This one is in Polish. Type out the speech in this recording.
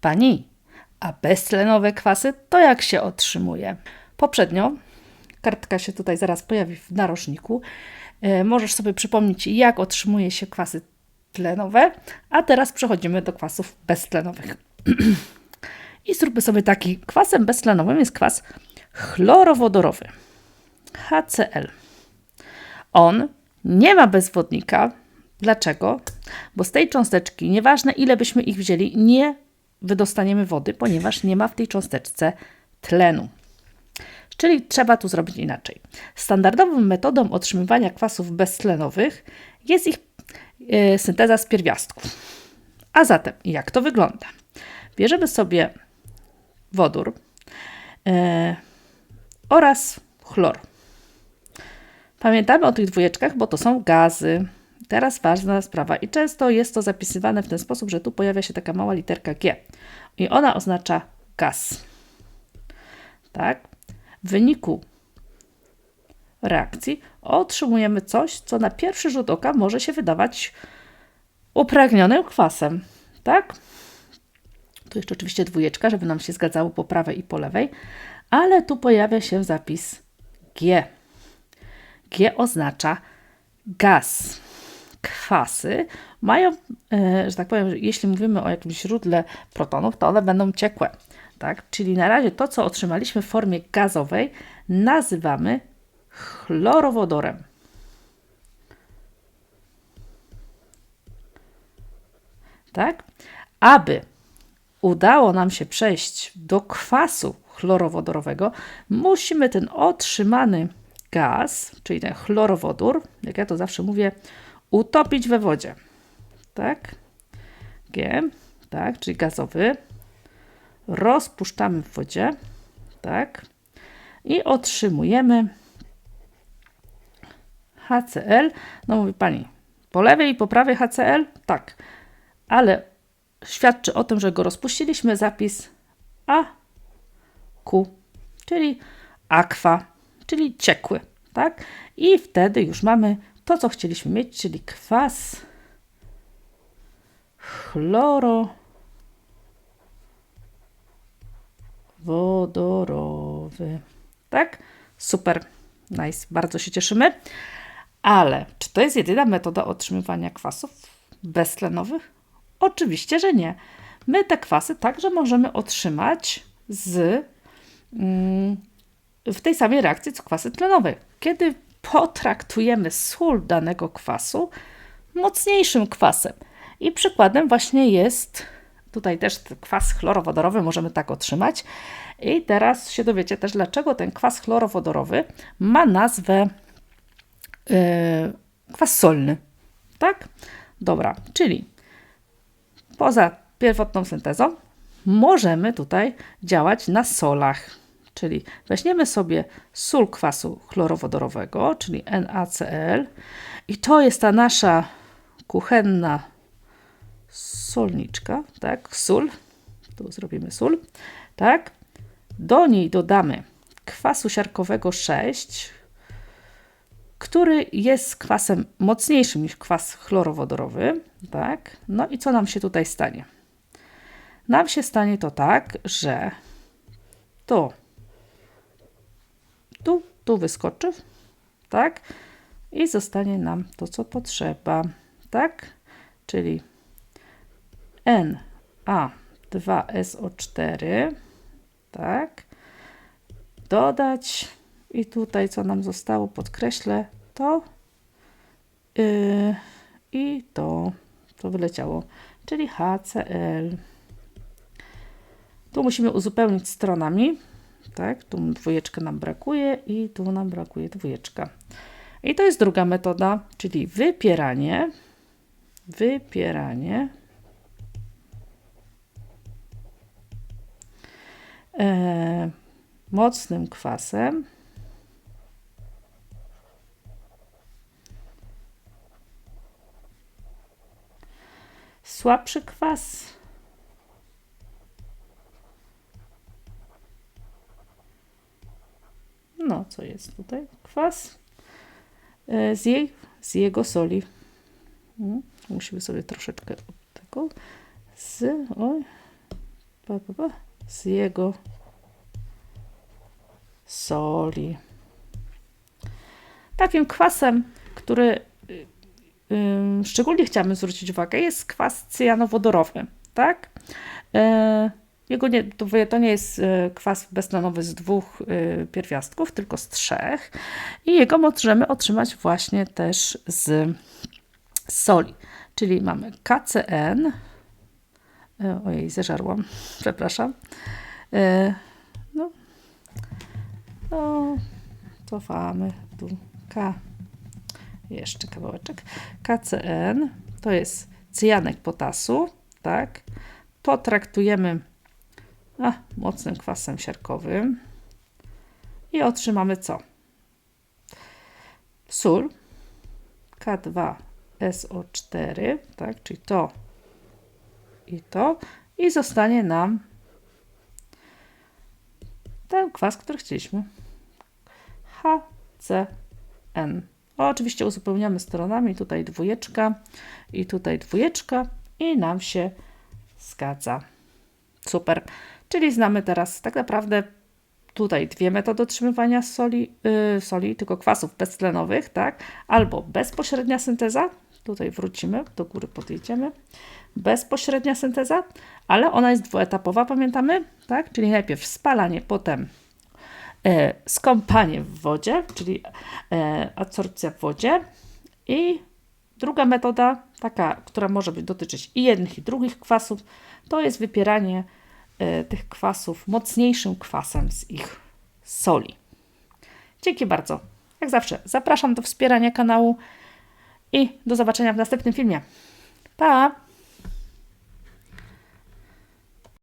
Pani, a beztlenowe kwasy to jak się otrzymuje? Poprzednio, kartka się tutaj zaraz pojawi w narożniku, e, możesz sobie przypomnieć, jak otrzymuje się kwasy tlenowe, a teraz przechodzimy do kwasów beztlenowych. I zróbmy sobie taki, kwasem beztlenowym jest kwas chlorowodorowy, HCl. On nie ma bezwodnika. Dlaczego? Bo z tej cząsteczki, nieważne ile byśmy ich wzięli, nie wydostaniemy wody, ponieważ nie ma w tej cząsteczce tlenu. Czyli trzeba tu zrobić inaczej. Standardową metodą otrzymywania kwasów beztlenowych jest ich e, synteza z pierwiastków. A zatem, jak to wygląda? Bierzemy sobie wodór e, oraz chlor. Pamiętamy o tych dwójeczkach, bo to są gazy. Teraz ważna sprawa i często jest to zapisywane w ten sposób, że tu pojawia się taka mała literka G i ona oznacza gaz. Tak? W wyniku reakcji otrzymujemy coś, co na pierwszy rzut oka może się wydawać upragnionym kwasem. Tak? Tu jeszcze oczywiście dwójeczka, żeby nam się zgadzało po prawej i po lewej, ale tu pojawia się zapis G. G oznacza gaz. Kwasy mają, e, że tak powiem, jeśli mówimy o jakimś źródle protonów, to one będą ciekłe. Tak? Czyli na razie to, co otrzymaliśmy w formie gazowej, nazywamy chlorowodorem. Tak? Aby udało nam się przejść do kwasu chlorowodorowego, musimy ten otrzymany gaz, czyli ten chlorowodór, jak ja to zawsze mówię, utopić we wodzie. Tak? G, tak, czyli gazowy. Rozpuszczamy w wodzie, tak? I otrzymujemy HCl. No mówi pani, po lewej i po prawej HCl? Tak, ale świadczy o tym, że go rozpuściliśmy zapis AQ, czyli aqua czyli ciekły, tak? I wtedy już mamy to, co chcieliśmy mieć, czyli kwas chlorowodorowy. Tak? Super, nice, bardzo się cieszymy. Ale czy to jest jedyna metoda otrzymywania kwasów beztlenowych? Oczywiście, że nie. My te kwasy także możemy otrzymać z mm, w tej samej reakcji co kwasy tlenowe. Kiedy potraktujemy sól danego kwasu mocniejszym kwasem. I przykładem właśnie jest tutaj też kwas chlorowodorowy, możemy tak otrzymać. I teraz się dowiecie też, dlaczego ten kwas chlorowodorowy ma nazwę yy, kwas solny. Tak? Dobra, czyli poza pierwotną syntezą możemy tutaj działać na solach. Czyli weźmiemy sobie sól kwasu chlorowodorowego, czyli NaCl i to jest ta nasza kuchenna solniczka, tak, sól, tu zrobimy sól, tak. Do niej dodamy kwasu siarkowego 6, który jest kwasem mocniejszym niż kwas chlorowodorowy, tak. No i co nam się tutaj stanie? Nam się stanie to tak, że to tu, tu wyskoczy, tak? I zostanie nam to, co potrzeba, tak? Czyli Na2SO4, tak? Dodać i tutaj, co nam zostało, podkreślę to yy, i to, to wyleciało, czyli HCl. Tu musimy uzupełnić stronami, tak? Tu dwójeczka nam brakuje i tu nam brakuje dwójeczka. I to jest druga metoda, czyli wypieranie, wypieranie e, mocnym kwasem słabszy kwas No, co jest tutaj? Kwas e, z, jej, z jego soli. Hmm, musimy sobie troszeczkę tego z, oj, pa, pa, pa, z jego soli. Takim kwasem, który y, y, szczególnie chciałabym zwrócić uwagę, jest kwas cyjanowodorowy, tak? E, jego nie, to, to nie jest e, kwas beztlenowy z dwóch e, pierwiastków, tylko z trzech. I jego możemy otrzymać właśnie też z soli. Czyli mamy KCN. E, ojej, zeżarłam, przepraszam. No, no, cofamy tu K. Jeszcze kawałeczek. KCN to jest cyjanek potasu, tak? Potraktujemy a, mocnym kwasem siarkowym i otrzymamy co? Sól K2SO4, tak, czyli to i to i zostanie nam ten kwas, który chcieliśmy. HCN. Oczywiście uzupełniamy stronami, tutaj dwójeczka i tutaj dwójeczka i nam się zgadza. Super. Czyli znamy teraz tak naprawdę tutaj dwie metody otrzymywania soli, yy, soli, tylko kwasów beztlenowych, tak? Albo bezpośrednia synteza, tutaj wrócimy, do góry podjedziemy, bezpośrednia synteza, ale ona jest dwuetapowa, pamiętamy, tak? Czyli najpierw spalanie, potem e, skąpanie w wodzie, czyli e, adsorpcja w wodzie i druga metoda, taka, która może być dotyczyć i jednych i drugich kwasów, to jest wypieranie tych kwasów mocniejszym kwasem z ich soli. Dzięki bardzo. Jak zawsze zapraszam do wspierania kanału i do zobaczenia w następnym filmie. Pa!